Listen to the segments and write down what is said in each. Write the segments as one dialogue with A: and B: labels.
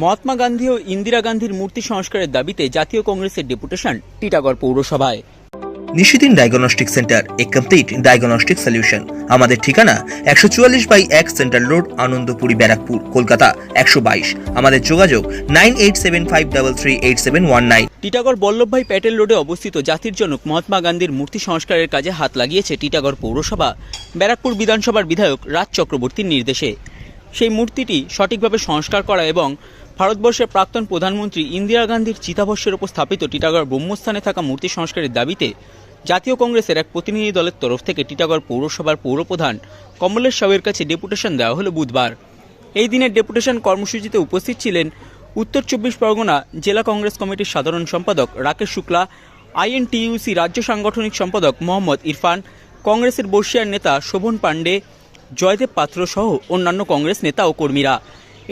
A: মহাত্মা গান্ধী ও ইন্দিরা গান্ধীর মূর্তি সংস্কারের দাবিতে জাতীয় কংগ্রেসের ডেপুটেশন টিটাগড় পৌরসভায়।
B: Nishidin diagnostic centre a complete diagnostic solution আমাদের ঠিকানা একশো চুয়াল্লিশ বাই এক সেন্ট্রাল রোড আনন্দপুরি ব্যারাকপুর কলকাতা একশো বাইশ। আমাদের যোগাযোগ nine eight seven five double three eight seven one nine.
A: Titagarh Vallabhbhai Patel রোডে অবস্থিত জাতির জনক মহাত্মা গান্ধীর মূর্তি সংস্কারের কাজে হাত লাগিয়েছে টিটাগড় পৌরসভা। ব্যারাকপুর বিধানসভার বিধায়ক রাজ চক্রবর্তীর নির্দেশে। সেই মূর্তিটি সঠিকভাবে সংস্কার করা এবং ভারতবর্ষের প্রাক্তন প্রধানমন্ত্রী ইন্দিরা গান্ধীর চিতাভস্যের উপর স্থাপিত টিটাগড় ব্রহ্মস্থানে থাকা মূর্তি সংস্কারের দাবিতে জাতীয় কংগ্রেসের এক প্রতিনিধি দলের তরফ থেকে টিটাগড় পৌরসভার পৌরপ্রধান কমলেশ সাউয়ের কাছে ডেপুটেশন দেওয়া হলো বুধবার। এই দিনের ডেপুটেশন কর্মসূচিতে উপস্থিত ছিলেন উত্তর চব্বিশ পরগনা জেলা কংগ্রেস কমিটির সাধারণ সম্পাদক রাকেশ শুক্লা, আইএনটিইউসি রাজ্য সাংগঠনিক সম্পাদক মোহাম্মদ ইরফান, কংগ্রেসের বর্ষিয়ার নেতা শোভন পাণ্ডে জয়দেব পাত্র সহ অন্যান্য কংগ্রেস নেতা ও কর্মীরা।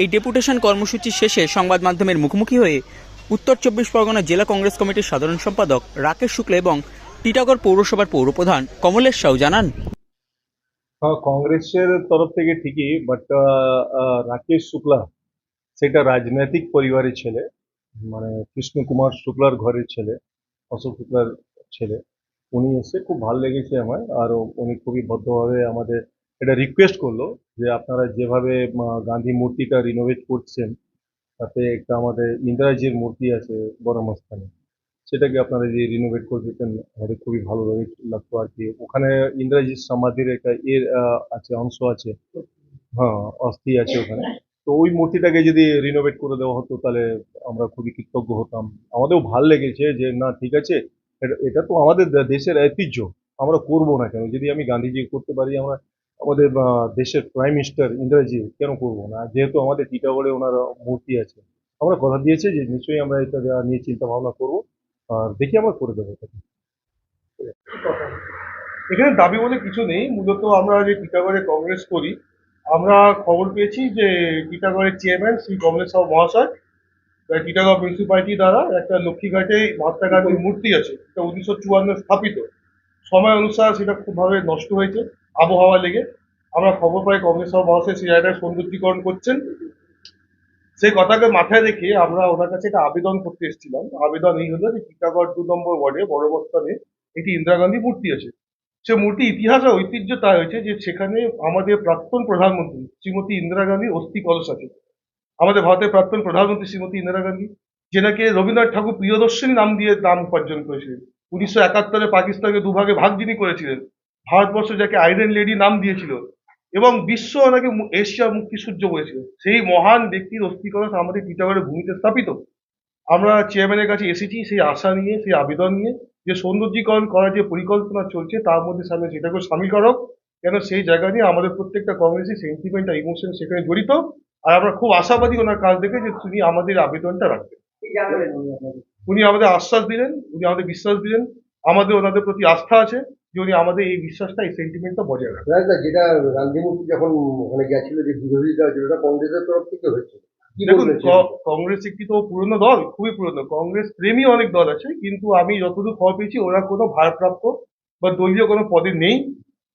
A: এই ডেপুটেশন কর্মসূচি শেষে সংবাদ মাধ্যমের মুখোমুখি হয়ে উত্তর চব্বিশ পরগনা জেলা কংগ্রেস কমিটির সাধারণ সম্পাদক রাকেশ শুক্লা এবং টিটাগড় পৌরসভার পৌরপ্রধান কমলেশ সাউ জানান।
C: কংগ্রেসের তরফ থেকে ঠিকই বাট রাকেশ শুক্লা সেটা রাজনৈতিক পরিবারের ছেলে মানে কৃষ্ণ কুমার শুক্লার ঘরের ছেলে, অশোক শুক্লার ছেলে। উনি এসে খুব ভালো লেগেছে আমার আর উনি খুবই ভদ্রভাবে আমাদের এটা রিকোয়েস্ট করল যে আপনারা যেভাবে গান্ধী মূর্তিটা রিনোভেট করছেন, তাতে একটা আমাদের ইন্দিরাজির মূর্তি আছে বড়মস্থানে সেটাকে আপনারা যে রিনোভেট করে দিতেন আমাদের খুবই ভালো লাগে লাগতো আর কি। ওখানে ইন্দিরাজির সমাধির একটা এর আছে, অংশ আছে। হ্যাঁ অস্থি আছে ওখানে। তো ওই মূর্তিটাকে যদি রিনোভেট করে দেওয়া হতো, তাহলে আমরা খুবই কৃতজ্ঞ হতাম। আমাদেরও ভালো লেগেছে যে, না, ঠিক আছে, এটা তো আমাদের দেশের ঐতিহ্য, আমরা করব না কেন? যদি আমি গান্ধীজি করতে পারি, আমরা আমাদের দেশের প্রাইম মিনিস্টার ইন্দ্রাজি কেন করব না? যেহেতু আমাদের টিটাগড়ে ওনার মূর্তি আছে। আমরা কথা দিয়েছি যে নিশ্চয়ই আমরা এটা নিয়ে চিন্তা ভাবনা করব। আর দেখি আমরা করে দেবো
D: এখানে দাবি বলে কিছু নেই। মূলত আমরা যে টিটাগড়ে কংগ্রেস করি, আমরা খবর পেয়েছি যে টিটাগড়ের চেয়ারম্যান শ্রী কমলেশ সাউ মহাশয় টিটাগড় মিউনিসিপালিটি দ্বারা একটা লক্ষ্মীঘাটে মহাত্মা গান্ধীর মূর্তি আছে। উনিশশো চুয়ান্ন স্থাপিত। সময় অনুসারে সেটা খুবভাবে নষ্ট হয়েছে। আবহাওয়া লেগে। আমরা খবর পাই কংগ্রেস সাউ মহাশয় জায়গাটায় সৌন্দর্যীকরণ করছেন। সেই কথাকে মাথায় রেখে আমরা ওনার কাছে একটা আবেদন করতে এসেছিলাম। আবেদন এই হলো যে টিটাগড় দু নম্বর ওয়ার্ডে বড় বস্তানে একটি ইন্দিরা গান্ধী মূর্তি আছে। সে মূর্তি ইতিহাস আর ঐতিহ্য তা হয়েছে যে সেখানে আমাদের প্রাক্তন প্রধানমন্ত্রী শ্রীমতী ইন্দিরা গান্ধী অস্থি কলস আছে। আমাদের ভারতের প্রাক্তন প্রধানমন্ত্রী শ্রীমতী ইন্দিরা গান্ধী, যেনাকে রবীন্দ্রনাথ ঠাকুর প্রিয়দর্শিনী নাম দিয়ে নাম উপার্জন করেছিলেন। উনিশশো একাত্তরে পাকিস্তানকে দুভাগে ভাগ যিনি করেছিলেন ভারতবর্ষ যাকে আইরন লেডি নাম দিয়েছিল এবং বিশ্ব ওনাকে এশিয়া মুক্তি সূর্য বলেছিল সেই মহান ব্যক্তির অস্থি কলস আমাদের টিটাগড়ের ভূমিতে স্থাপিত। আমরা চেয়ারম্যানের কাছে এসেছি সেই আশা নিয়ে সেই আবেদন নিয়ে যে সৌন্দর্যীকরণ করার যে পরিকল্পনা চলছে তার মধ্যে সামনে সেটাকেও সামিল করো কেন সেই জায়গা নিয়ে আমাদের প্রত্যেকটা কংগ্রেসি সেন্টিমেন্ট আর ইমোশন সেখানে জড়িত আর আমরা খুব আশাবাদী ওনার কাজ দেখে যে তিনি আমাদের আবেদনটা রাখবেন। উনি আমাদের আশ্বাস দিলেন উনি আমাদের বিশ্বাস দিলেন আমাদের ওনাদের প্রতি আস্থা আছে যে উনি আমাদের এই বিশ্বাসটা এই সেন্টিমেন্টটা বজায়
E: রাখে। যেটা গান্ধীমূর্তি যখন ওখানে গেছিল যে বিরোধিতা যেটা কংগ্রেসের তরফ থেকে হয়েছিল।
D: দেখুন কংগ্রেস একটি তো পুরনো দল খুবই পুরনো। কংগ্রেস প্রেমী অনেক দল আছে কিন্তু আমি যতদূর খবর পেয়েছি ওরা কোনো ভারপ্রাপ্ত বা দলীয় কোনো পদে নেই।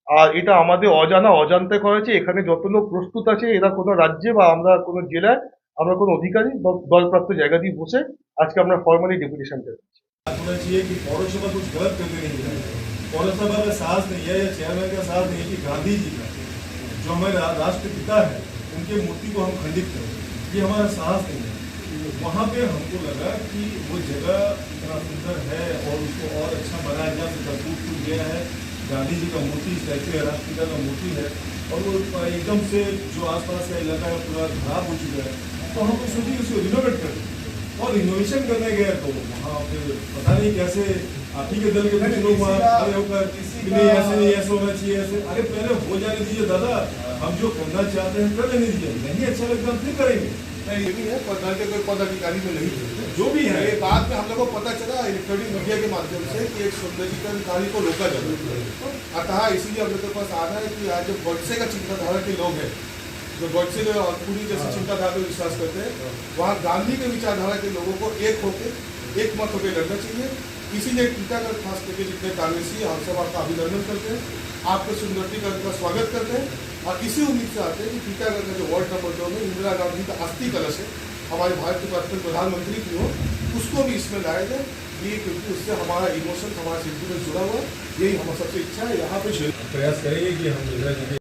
D: আর এটা আমাদের অজানা অজান্তে করেছে এখানে যত লোক প্রস্তুত আছে এরা কোনো রাজ্যে বা আমরা কোনো জেলায় আমরা কোনো অধিকারী দলপ্রাপ্ত জায়গা দিয়ে বসে আজকে আমরা ফর্মালি ডেপুটেশন
F: চাচ্ছি पौरसभा का साहस नहीं है या चेयरमैन का साहस नहीं है कि गांधी जी का, जो हमारे राष्ट्रपिता है, उनके मूर्ति को हम खंडित करें, ये हमारा साहस नहीं है। वहाँ पे हमको लगा कि वो जगह इतना सुंदर है और उसको और अच्छा बनाया जाए उसका टूट टूट गया है। गांधी जी का मूर्ति, स्टैचू है, राष्ट्रपिता का मूर्ति है और वो एकदम से जो आसपास का इलाका है, पूरा खराब हो चुका है। तो हम तो सोचिए उसको रिनोवेट कर दें और रिनोवेशन करने गए तो वहाँ पे पता नहीं कैसे आप ही के दल के कुछ लोग वहाँ खड़े होकर नहीं ऐसे नहीं ऐसे होना चाहिए ऐसे। अरे पहले हो जाने दीजिए दादा हम जो करना चाहते हैं कर लेने दीजिए नहीं अच्छा लगता हम फिर करेंगे।
G: नहीं ये भी है कोई पदाधिकारी में नहीं
F: जो भी है।
G: ये बाद में हम लोग को पता चला इलेक्ट्रॉनिक मीडिया के माध्यम से कि एक सौंदर्यीकरण कार्य को रोका है। अतः इसीलिए हम लोग के पास आ रहा है कि आज जो गोडसे का चिंताधारा के लोग हैं जो गोडसे और पूरी जैसे चिंताधारा में विश्वास करते हैं वहाँ गांधी के विचारधारा के लोगों को एक होकर एक मत होकर लड़ना चाहिए। इसीलिए टीकाकरण खास करके जितने कांग्रेसी हैं, हम सब आपका अभिनंदन करते हैं। आपके सुंदरीकरण का स्वागत करते हैं। और इसी उम्मीद से आते हैं कि टीकाकरण का जो वार्ड नंबर दो में इंदिरा गांधी का अस्थि कलश है
D: हमारे भारत के वर्तमान प्रधानमंत्री की हो उसको भी इसमें लाया जाए। ये क्योंकि उससे हमारा इमोशन हमारा सेंटिमेंट जुड़ा हुआ है। यही हमारा सबसे इच्छा है। यहाँ पे
F: प्रयास करेंगे कि हम इंदिरा जी